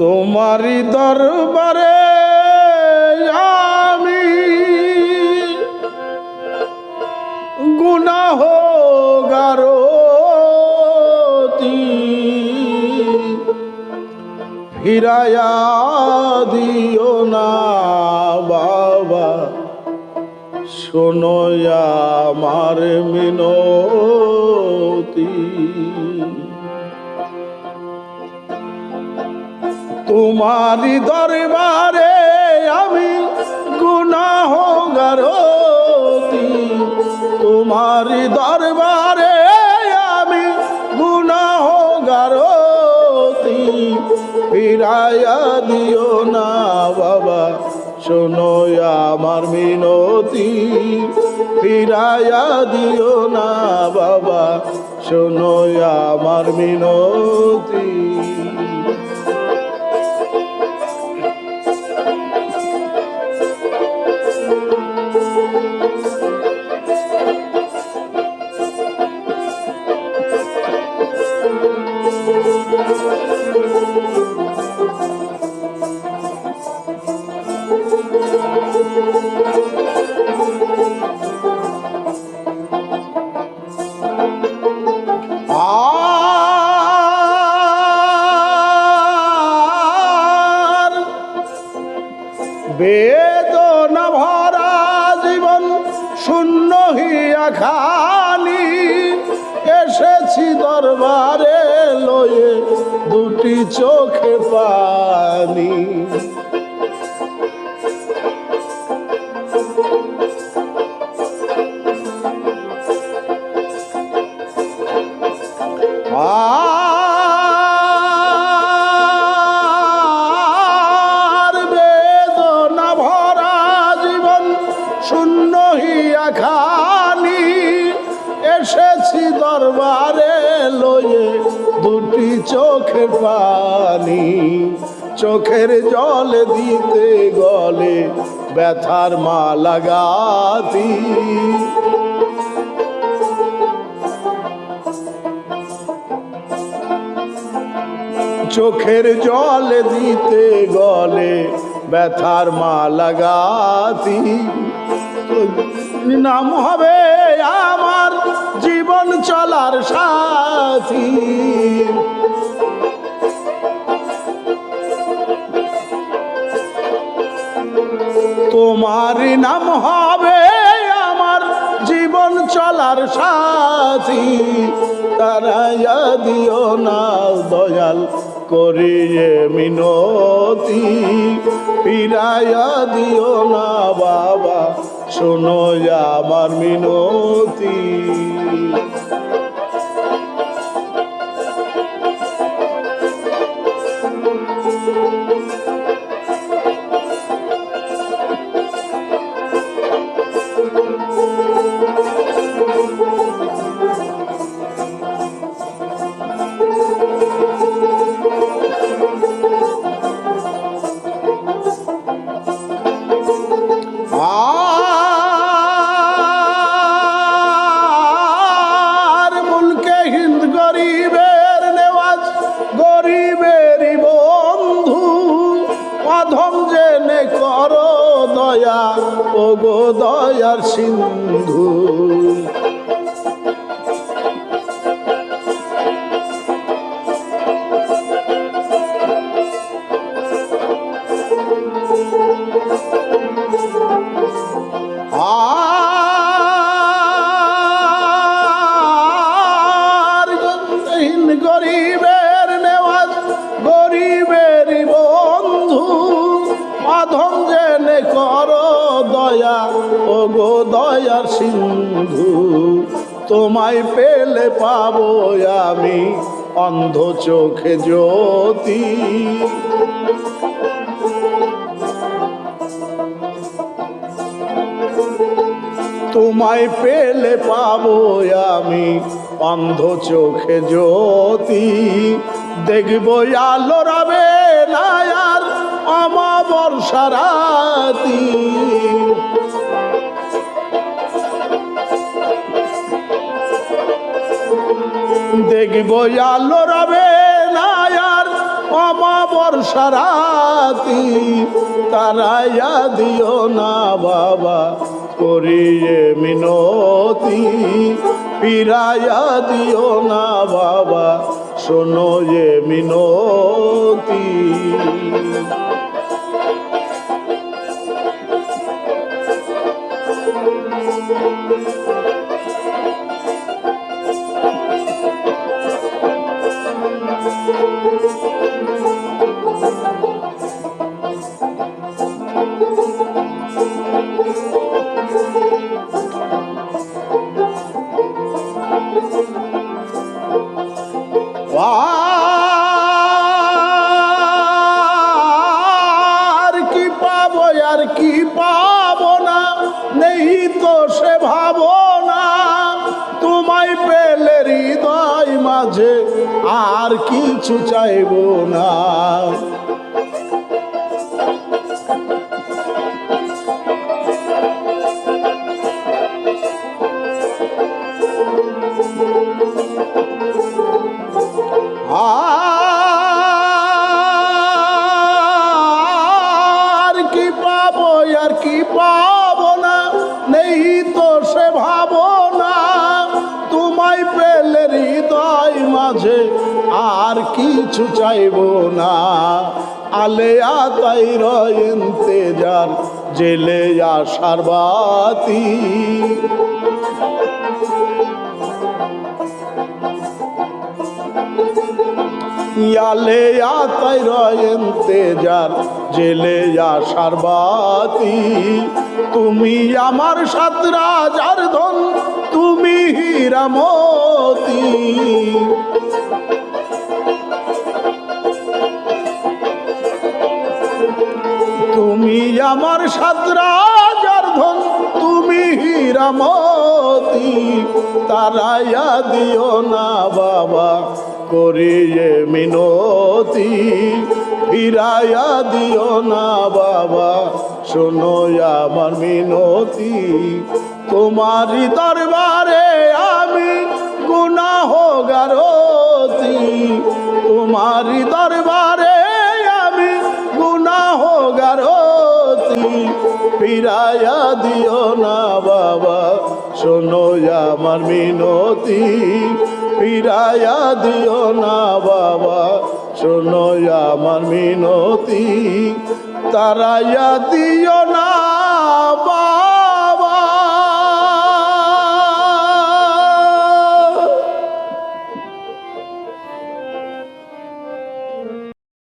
তোমারি দরবারে আমি গুনাহ গারতি ফিরায়া দিও না বাবা। শোনো আমার মিনতি। তোমারি দরবারে আমি গুনাহ গারতি তোমারি দরবারে আমি গুনাহ গারতি ফিরাইয়া দিও না বাবা, শোনো আমার মিনতি। ফিরাইয়া দিও না বাবা, শোনো আমার মিনতি। লয়ে দুটি চোখে পানি। চোখের পানি, চোখের জল দিতে গলে ব্যথার মা লাগাতি চোখের জল দিতে গলে ব্যথার মা লাগাতি নাম হবে আমার জীবন চলার সাথী। নাম হবে আমার জীবন চলার সাথী। তারা দিও না দয়াল করিয়ে মিনতি। ফিরাইয়া দিও না বাবা শোনো আমার মিনতি। দয়া ও গো দয়ার সিন্ধু। দয়ার সিন্ধু, তোমায় পেলে পাবো আমি অন্ধ চোখে জ্যোতি। তোমায় পেলে পাবো আমি অন্ধ চোখে জ্যোতি। দেখব আলো রবে না আর অমাবর্ষা দেখব আলো রবে না আর অমাবর্ষা রাতি, তারাইয়া দিও না বাবা, করিয়ে মিনতি, ফিরাইয়া দিও না বাবা, শোনো যে মিনতি। কিছু চাইব না। কিছু চাইব না। আলেয়া তাই রয়েন্তে যার জেলে আসার বাতি। ইয়ালে আতাই রয়েন্তে যার জেলে আসার বাতি। তুমি আমার সাত রাজার ধন, তুমি হীরামতি। তুমি আমার সাত রাজার ধন তুমি হীরামতি। তারাইয়া দিও না বাবা করিয়ে মিনতি। ফিরাইয়া দিও না বাবা, শোনো আমার মিনতি। তোমারই দরবারে আমি গুনাহ গারতি তোমারই দরবারে ফিরাইয়া দিও না বাবা। শোনো আমার মিনতি। ফিরাইয়া দিও না বাবা। শোনো আমার মিনতি। তারাইয়া দিও না